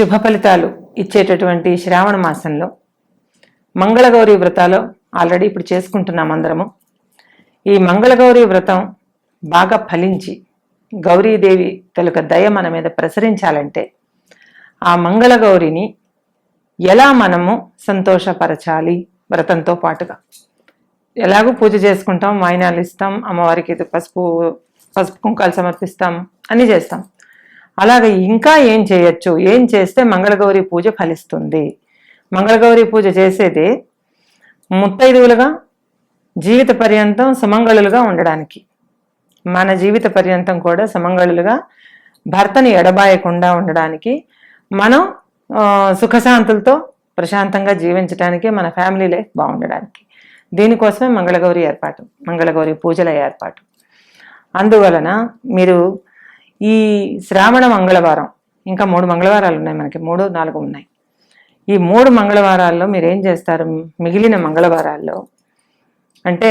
శుభ ఫలితాలు ఇచ్చేటటువంటి శ్రావణ మాసంలో మంగళగౌరి వ్రతాలు ఆల్రెడీ ఇప్పుడు చేసుకుంటున్నాం అందరము. ఈ మంగళగౌరి వ్రతం బాగా ఫలించి గౌరీదేవి తొలక దయ మన మీద ప్రసరించాలంటే ఆ మంగళగౌరిని ఎలా మనము సంతోషపరచాలి వ్రతంతో పాటుగా? ఎలాగో పూజ చేసుకుంటాం వాయినాలు ఇస్తాం అమ్మవారికి పసుపు పసుపు కుంకాలు సమర్పిస్తాం అన్నీ చేస్తాం. అలాగే ఇంకా ఏం చేయొచ్చు? ఏం చేస్తే మంగళగౌరి పూజ ఫలిస్తుంది? మంగళగౌరి పూజ చేసేది ముత్తైదువులుగా జీవిత పర్యంతం సుమంగళులుగా ఉండడానికి. మన జీవిత పర్యంతం కూడా సుమంగళులుగా భర్తని ఎడబాయకుండా ఉండడానికి. మనం సుఖశాంతులతో ప్రశాంతంగా జీవించడానికి మన ఫ్యామిలీ లైఫ్ బాగుండడానికి. దీనికోసమే మంగళగౌరి ఏర్పాటు మంగళగౌరి పూజల ఏర్పాటు. అందువలన మీరు ఈ శ్రావణ మంగళవారం ఇంకా మూడు మంగళవారాలు ఉన్నాయి మనకి మూడు నాలుగు ఉన్నాయి. ఈ మూడు మంగళవారాల్లో మీరు ఏం చేస్తారు? మిగిలిన మంగళవారాల్లో అంటే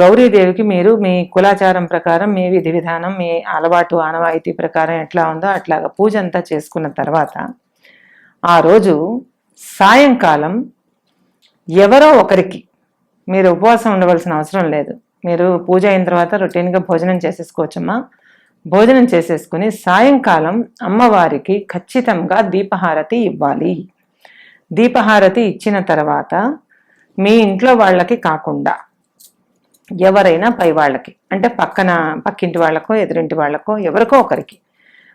గౌరీదేవికి మీరు మీ కులాచారం ప్రకారం మీ విధి విధానం మీ అలవాటు ఆనవాయితీ ప్రకారం ఎట్లా ఉందో అట్లాగా పూజ అంతా చేసుకున్న తర్వాత ఆ రోజు సాయంకాలం ఎవరో ఒకరికి మీరు ఉపవాసం ఉండవలసిన అవసరం లేదు. మీరు పూజ అయిన తర్వాత రొటీన్గా భోజనం చేసేసుకోవచ్చమ్మా. భోజనం చేసేసుకుని సాయంకాలం అమ్మవారికి ఖచ్చితంగా దీపహారతి ఇవ్వాలి. దీపహారతి ఇచ్చిన తర్వాత మీ ఇంట్లో వాళ్ళకి కాకుండా ఎవరైనా పై వాళ్ళకి అంటే పక్కన పక్కింటి వాళ్ళకో ఎదురింటి వాళ్ళకో ఎవరికో ఒకరికి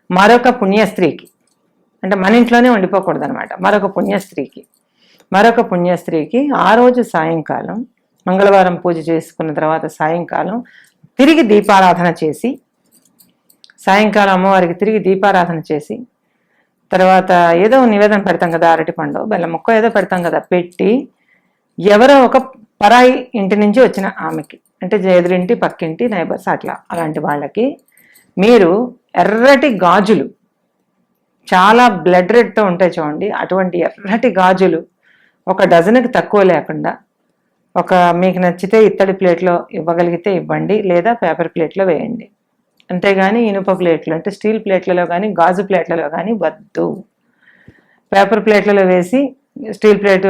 మరొక పుణ్యస్త్రీకి అంటే మన ఇంట్లోనే ఉండిపోకూడదు అనమాట మరొక పుణ్యస్త్రీకి మరొక పుణ్యస్త్రీకి ఆ రోజు సాయంకాలం మంగళవారం పూజ చేసుకున్న తర్వాత సాయంకాలం తిరిగి దీపారాధన చేసి సాయంకాలం అమ్మవారికి తిరిగి దీపారాధన చేసి తర్వాత ఏదో నివేదన పెడతాం కదా అరటిపండు బెల్లం ముక్క ఏదో పెడతాం కదా పెట్టి ఎవరో ఒక పరాయి ఇంటి నుంచి వచ్చిన ఆమెకి అంటే ఎదురింటి పక్కింటి నైబర్స్ అట్లా అలాంటి వాళ్ళకి మీరు ఎర్రటి గాజులు చాలా బ్లడ్ రెడ్తో ఉంటాయి చూడండి అటువంటి ఎర్రటి గాజులు ఒక డజన్కి తక్కువ లేకుండా ఒక మీకు నచ్చితే ఇత్తడి ప్లేట్లో ఇవ్వగలిగితే ఇవ్వండి లేదా పేపర్ ప్లేట్లో వేయండి. అంతేగాని ఇనుప ప్లేట్లు అంటే స్టీల్ ప్లేట్లలో కానీ గాజు ప్లేట్లలో కానీ వద్దు. పేపర్ ప్లేట్లలో వేసి స్టీల్ ప్లేట్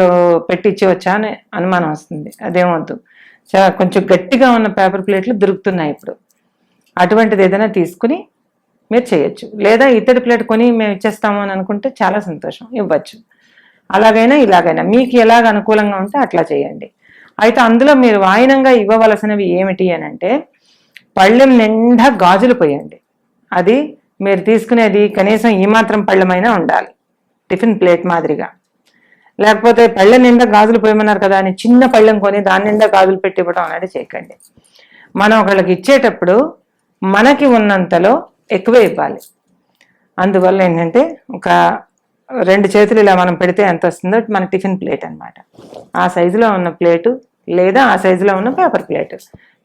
పెట్టి ఇచ్చేవచ్చా అని అనుమానం వస్తుంది. అదేమొద్దు. చా- కొంచెం గట్టిగా ఉన్న పేపర్ ప్లేట్లు దొరుకుతున్నాయి ఇప్పుడు. అటువంటిది ఏదైనా తీసుకుని మీరు చేయొచ్చు. లేదా ఇత్తడి ప్లేట్ కొని మేము ఇచ్చేస్తాము అని అనుకుంటే చాలా సంతోషం. ఇవ్వచ్చు. అలాగైనా ఇలాగైనా. మీకు ఎలాగ అనుకూలంగా ఉంటే అట్లా చేయండి. అయితే అందులో మీరు వాయినంగా ఇవ్వవలసినవి ఏమిటి అని అంటే పళ్ళెం నిండా గాజులు పోయండి అది మీరు తీసుకునేది కనీసం ఈ మాత్రం పళ్ళెమైనా ఉండాలి. టిఫిన్ ప్లేట్ మాదిరిగా. లేకపోతే పళ్ళెం నిండా గాజులు పోయమన్నారు కదా అని చిన్న పళ్ళెం కొని దాని నిండా గాజులు పెట్టి ఇవ్వడం అనేది చేయకండి. మనం ఒకళ్ళకి ఇచ్చేటప్పుడు మనకి ఉన్నంతలో ఎక్కువే ఇవ్వాలి. అందువల్ల ఏంటంటే ఒక రెండు చేతులు ఇలా మనం పెడితే ఎంత వస్తుందో మన టిఫిన్ ప్లేట్ అన్నమాట. ఆ సైజులో ఉన్న ప్లేటు లేదా ఆ సైజులో ఉన్న పేపర్ ప్లేట్.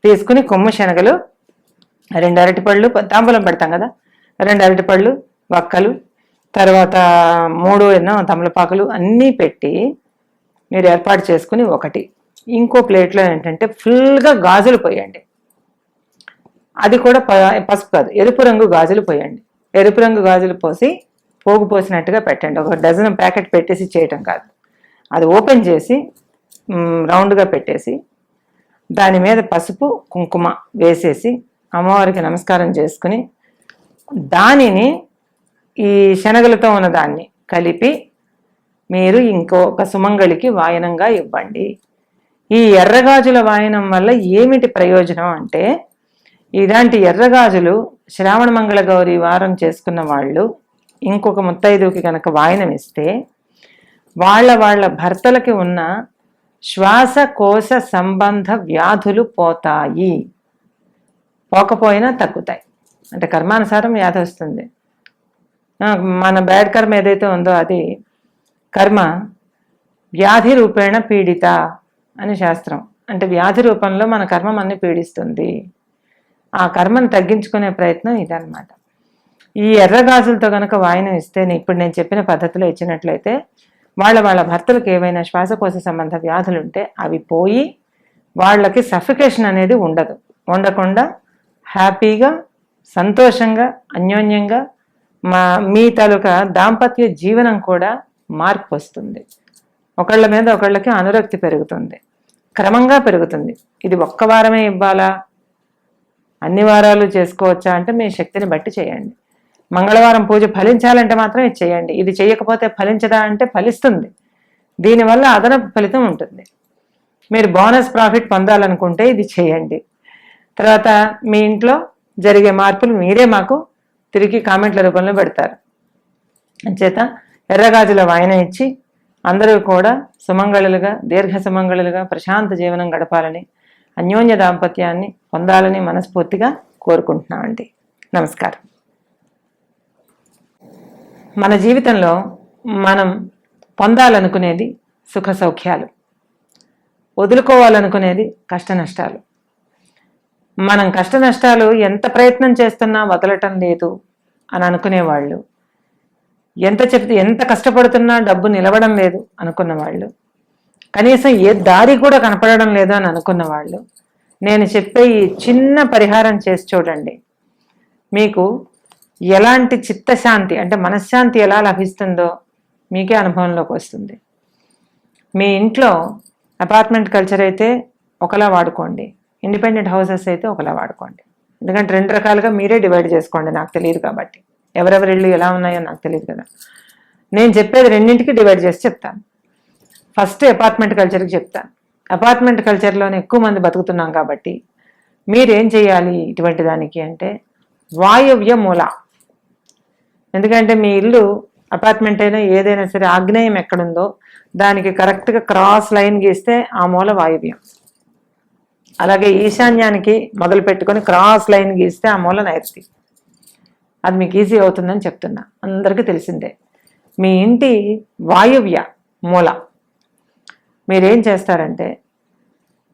తీసుకుని కొమ్ము శనగలు రెండు అరటిపళ్ళు తాంబూలం పెడతాం కదా? రెండు అరటిపళ్ళు వక్కలు తర్వాత మూడు ఎన్నో తమలపాకులు అన్నీ పెట్టి మీరు ఏర్పాటు చేసుకుని ఒకటి. ఇంకో ప్లేట్లో ఏంటంటే ఫుల్గా గాజులు పోయండి అది కూడా ప- పసుపు కాదు ఎరుపు రంగు గాజులు పోయండి ఎరుపు రంగు గాజులు పోసి పోగు పోసినట్టుగా పెట్టండి. ఒక డజన్ ప్యాకెట్ పెట్టేసి చేయటం కాదు. అది ఓపెన్ చేసి రౌండ్గా పెట్టేసి దాని మీద పసుపు కుంకుమ వేసేసి అమ్మవారికి నమస్కారం చేసుకుని దానిని ఈ శనగలతో ఉన్న దాన్ని కలిపి మీరు ఇంకొక సుమంగళికి వాయనంగా ఇవ్వండి. ఈ ఎర్రగాజుల వాయనం వల్ల ఏమిటి ప్రయోజనం అంటే ఇలాంటి ఎర్రగాజులు శ్రావణ మంగళ గౌరి వారం చేసుకున్న వాళ్ళు ఇంకొక ముత్తైదుకి కనుక వాయనం ఇస్తే వాళ్ళ వాళ్ళ భర్తలకి ఉన్న శ్వాసకోశ సంబంధ వ్యాధులు పోతాయి. పోకపోయినా తగ్గుతాయి. అంటే కర్మానుసారం వ్యాధి వస్తుంది మన బ్యాడ్ కర్మ ఏదైతే ఉందో అది కర్మ వ్యాధి రూపేణ పీడిత అని శాస్త్రం. అంటే వ్యాధి రూపంలో మన కర్మ మనని పీడిస్తుంది. ఆ కర్మను తగ్గించుకునే ప్రయత్నం ఇదన్నమాట. ఈ ఎర్రగాజులతో కనుక వాయనం ఇస్తే ఇప్పుడు నేను చెప్పిన పద్ధతిలో ఇచ్చినట్లయితే వాళ్ళ వాళ్ళ భర్తలకు ఏవైనా శ్వాసకోశ సంబంధ వ్యాధులు ఉంటే అవి పోయి వాళ్ళకి సఫికేషన్ అనేది ఉండదు. ఉండకుండా హ్యాపీగా సంతోషంగా అన్యోన్యంగా మా మీ తాలూకా దాంపత్య జీవనం కూడా మార్పు వస్తుంది. ఒకళ్ళ మీద ఒకళ్ళకి అనురక్తి పెరుగుతుంది. క్రమంగా పెరుగుతుంది. ఇది ఒక్క వారమే ఇవ్వాలా? అన్ని వారాలు చేసుకోవచ్చా అంటే మీ శక్తిని బట్టి చేయండి. మంగళవారం పూజ ఫలించాలంటే మాత్రం ఇది చేయండి. ఇది చేయకపోతే ఫలించదా అంటే ఫలిస్తుంది. దీనివల్ల అదనపు ఫలితం ఉంటుంది. మీరు బోనస్ ప్రాఫిట్ పొందాలనుకుంటే ఇది చేయండి. తర్వాత మీ ఇంట్లో జరిగే మార్పులు మీరే మాకు తిరిగి కామెంట్ల రూపంలో పెడతారు. అంచేత ఎర్రగాజుల వాయన ఇచ్చి అందరూ కూడా సుమంగళులుగా దీర్ఘ సుమంగళులుగా ప్రశాంత జీవనం గడపాలని అన్యోన్య దాంపత్యాన్ని పొందాలని మనస్ఫూర్తిగా కోరుకుంటున్నామండి నమస్కారం. మన జీవితంలో మనం పొందాలనుకునేది సుఖ సౌఖ్యాలు వదులుకోవాలనుకునేది కష్ట నష్టాలు మనం కష్ట నష్టాలు ఎంత ప్రయత్నం చేస్తున్నా వదలటం లేదు అని అనుకునేవాళ్ళు. ఎంత చెప్తే ఎంత కష్టపడుతున్నా డబ్బు నిలవడం లేదు అనుకున్న వాళ్ళు కనీసం ఏ దారి కూడా కనపడడం లేదు అని అనుకున్న వాళ్ళు నేను చెప్పే ఈ చిన్న పరిహారం చేసి చూడండి. మీకు ఎలాంటి చిత్తశాంతి అంటే మనశ్శాంతి ఎలా లభిస్తుందో మీకే అనుభవంలోకి వస్తుంది. మీ ఇంట్లో అపార్ట్మెంట్ కల్చర్ అయితే ఒకలా వాడుకోండి. ఇండిపెండెంట్ హౌసెస్ అయితే ఒకలా వాడుకోండి. ఎందుకంటే రెండు రకాలుగా మీరే డివైడ్ చేసుకోండి నాకు తెలియదు కాబట్టి. ఎవరెవరి ఇళ్ళు ఎలా ఉన్నాయో నాకు తెలియదు కదా. నేను చెప్పేది రెండింటికి డివైడ్ చేసి చెప్తాను. ఫస్ట్ అపార్ట్మెంట్ కల్చర్కి చెప్తాను. అపార్ట్మెంట్ కల్చర్లోనే ఎక్కువ మంది బతుకుతున్నాం కాబట్టి మీరేం చేయాలి ఇటువంటి దానికి అంటే వాయువ్య మూల. ఎందుకంటే మీ ఇల్లు అపార్ట్మెంట్ అయినా ఏదైనా సరే ఆగ్నేయం ఎక్కడుందో దానికి కరెక్ట్గా క్రాస్ లైన్ గీస్తే ఆ మూల వాయువ్యం. అలాగే ఈశాన్యానికి మొదలు పెట్టుకొని క్రాస్ లైన్ గీస్తే ఆ మూల నైరుతి. అది మీకు ఈజీ అవుతుందని చెప్తున్నా. అందరికీ తెలిసిందే. మీ ఇంటి వాయువ్య మూల. మీరేం చేస్తారంటే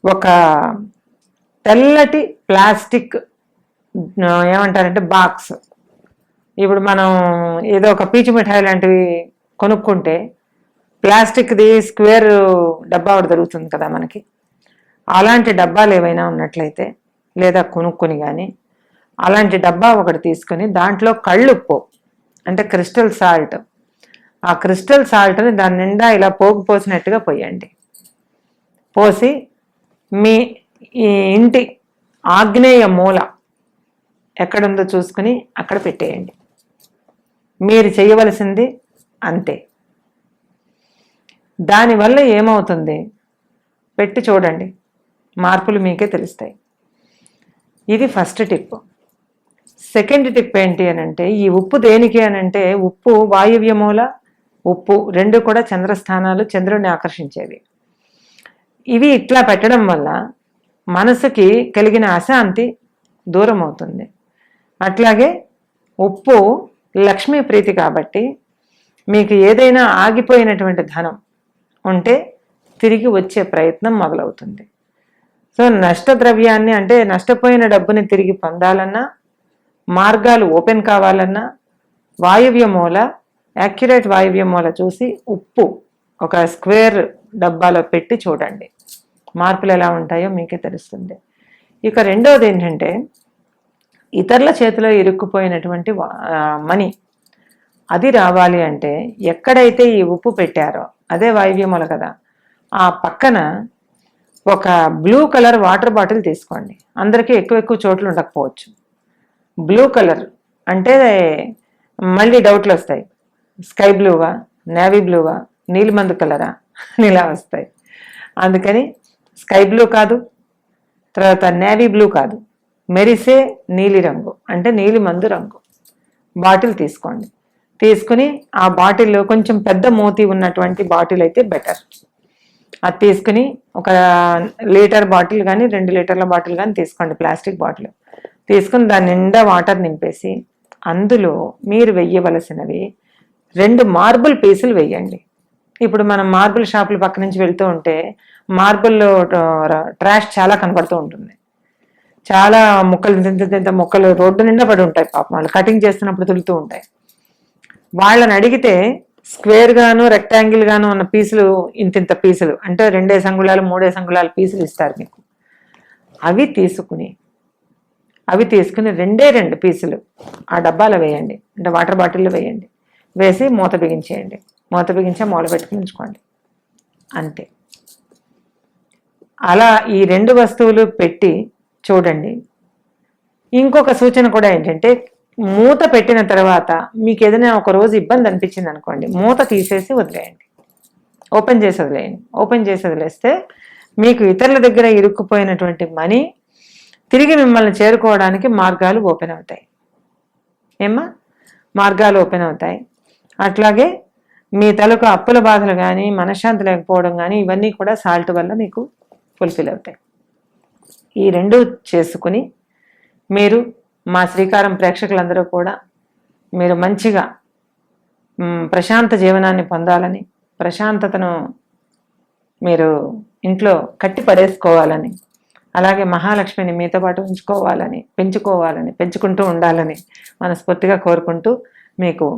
ఒక తెల్లటి ప్లాస్టిక్ ఏమంటారంటే బాక్స్. ఇప్పుడు మనం ఏదో ఒక పీచు మిఠాయి లాంటివి కొనుక్కుంటే ప్లాస్టిక్ది స్క్వేర్ డబ్బా ఒకటి దొరుకుతుంది కదా మనకి. అలాంటి డబ్బాలు ఏవైనా ఉన్నట్లయితే లేదా కొనుక్కొని కానీ అలాంటి డబ్బా ఒకటి తీసుకొని దాంట్లో కళ్ళుప్పు అంటే క్రిస్టల్ సాల్ట్. ఆ క్రిస్టల్ సాల్ట్ని దాని నిండా ఇలా పోగు పోసినట్టుగా పోయండి. పోసి మీ ఈ ఇంటి ఆగ్నేయ మూల ఎక్కడుందో చూసుకుని అక్కడ పెట్టేయండి. మీరు చేయవలసింది అంతే. దానివల్ల ఏమవుతుంది? పెట్టి చూడండి. మార్పులు మీకే తెలుస్తాయి. ఇది ఫస్ట్ టిప్. సెకండ్ టిప్ ఏంటి అని అంటే ఈ ఉప్పు దేనికి అని అంటే ఉప్పు వాయువ్య మూల ఉప్పు రెండు కూడా చంద్రస్థానాలు చంద్రుడిని ఆకర్షించేవి. ఇవి ఇట్లా పెట్టడం వల్ల మనసుకి కలిగిన అశాంతి దూరం అవుతుంది. అట్లాగే ఉప్పు లక్ష్మీ ప్రీతి కాబట్టి మీకు ఏదైనా ఆగిపోయినటువంటి ధనం ఉంటే తిరిగి వచ్చే ప్రయత్నం మొదలవుతుంది. సో నష్ట ద్రవ్యాన్ని అంటే నష్టపోయిన డబ్బుని తిరిగి పొందాలన్నా మార్గాలు ఓపెన్ కావాలన్నా వాయువ్య మూల యాక్యురేట్ వాయువ్య మూల చూసి ఉప్పు ఒక స్క్వేర్ డబ్బాలో పెట్టి చూడండి. మార్పులు ఎలా ఉంటాయో మీకే తెలుస్తుంది. ఇక రెండవది ఏంటంటే ఇతరుల చేతిలో ఇరుక్కుపోయినటువంటి వా- మనీ అది రావాలి అంటే ఎక్కడైతే ఈ ఉప్పు పెట్టారో అదే వాయువ్యముల కదా ఆ పక్కన ఒక బ్లూ కలర్ వాటర్ బాటిల్ తీసుకోండి. అందరికీ ఎక్కువ ఎక్కువ చోట్లు ఉండకపోవచ్చు. బ్లూ కలర్ అంటే మళ్ళీ డౌట్లు వస్తాయి. స్కై బ్లూవా నేవీ బ్లూవా నీలిమందు కలరా ఇలా వస్తాయి. అందుకని స్కై బ్లూ కాదు తర్వాత నేవీ బ్లూ కాదు. మెరిసే నీలి రంగు అంటే నీలిమందు రంగు. బాటిల్ తీసుకోండి. తీసుకుని ఆ బాటిల్లో కొంచెం పెద్ద మూతి ఉన్నటువంటి బాటిల్ అయితే బెటర్ అది తీసుకుని ఒక లీటర్ బాటిల్ కానీ రెండు లీటర్ల బాటిల్ కానీ తీసుకోండి ప్లాస్టిక్ బాటిల్. తీసుకుని దాని నిండా వాటర్ నింపేసి అందులో మీరు వెయ్యవలసినవి రెండు మార్బుల్ పీసులు వెయ్యండి. ఇప్పుడు మనం మార్బుల్ షాపుల పక్క నుంచి వెళ్తూ ఉంటే మార్బుల్ ట్రాష్ చాలా కనబడుతూ ఉంటుంది. చాలా ముక్కలు తింత తింత ముక్కలు రోడ్డు నిండా పడి ఉంటాయి పాపం వాళ్ళు. కటింగ్ చేస్తున్నప్పుడు తులుతూ ఉంటాయి. వాళ్ళని అడిగితే స్క్వేర్ గాను రెక్టాంగిల్ గాను ఉన్న పీసులు ఇంతింత పీసులు. అంటే రెండే సంగుళాలు మూడే సంగుళాలు పీసులు ఇస్తారు మీకు. అవి తీసుకుని అవి తీసుకుని రెండే రెండు పీసులు ఆ డబ్బాలో వేయండి. అంటే వాటర్ బాటిల్లో వేయండి. వేసి మూత బిగించేయండి. మూత బిగించే మూల పెట్టుకుని ఉంచుకోండి. అంతే. అలా ఈ రెండు వస్తువులు పెట్టి చూడండి. ఇంకొక సూచన కూడా ఏంటంటే మూత పెట్టిన తర్వాత మీకు ఏదైనా ఒక రోజు ఇబ్బంది అనిపించింది అనుకోండి మూత తీసేసి వదిలేయండి. ఓపెన్ చేసి వదిలేయండి. ఓపెన్ చేసి వదిలేస్తే మీకు ఇతరుల దగ్గర ఇరుక్కుపోయినటువంటి మనీ తిరిగి మిమ్మల్ని చేరుకోవడానికి మార్గాలు ఓపెన్ అవుతాయి. ఏమ్మా? మార్గాలు ఓపెన్ అవుతాయి. అట్లాగే మీ తలకు అప్పుల బాధలు కానీ మనశ్శాంతి లేకపోవడం కానీ ఇవన్నీ కూడా సాల్ట్ వల్ల మీకు ఫుల్ఫిల్ అవుతాయి. ఈ రెండు చేసుకుని మీరు మా శ్రీకారం ప్రేక్షకులందరూ కూడా మీరు మంచిగా ప్రశాంత జీవనాన్ని పొందాలని ప్రశాంతతను మీరు ఇంట్లో కట్టి పడేసుకోవాలని అలాగే మహాలక్ష్మిని మీతో పాటు ఉంచుకోవాలని పెంచుకోవాలని పెంచుకుంటూ ఉండాలని మనస్ఫూర్తిగా కోరుకుంటూ మీకు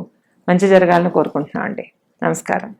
మంచి జరగాలని కోరుకుంటున్నాం అండి నమస్కారం.